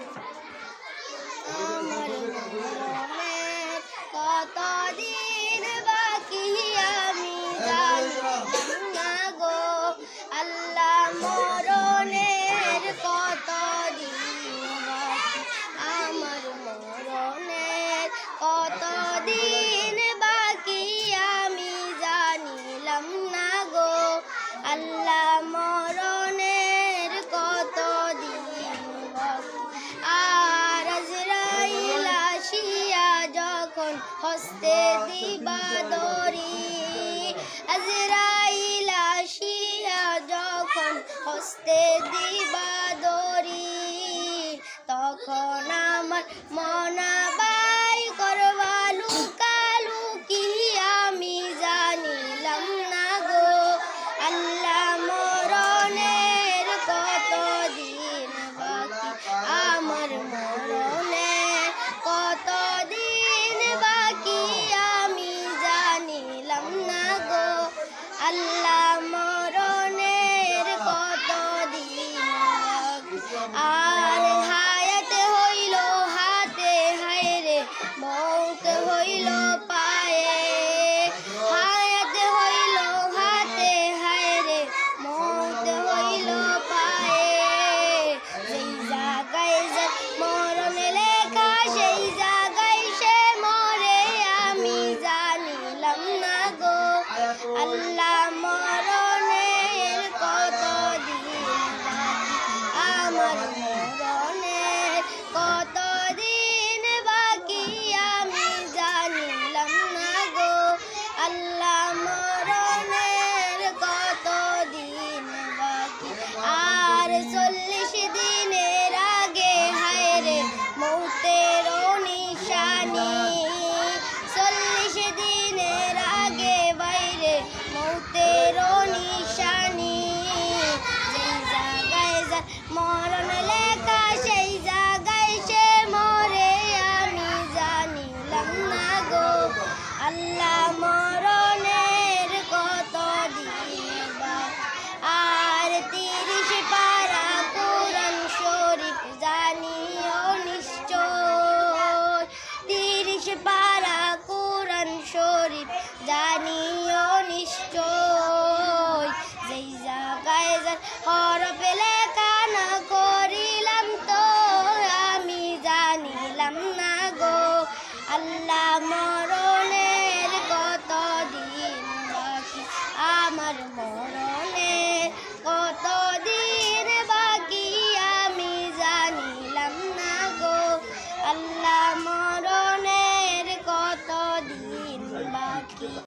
Yeah. যখন হস্তে দিবা দরি আজরাইল আসিয়া যখন হস্তে দিবা দরি তখন আমার মনা amor. amor.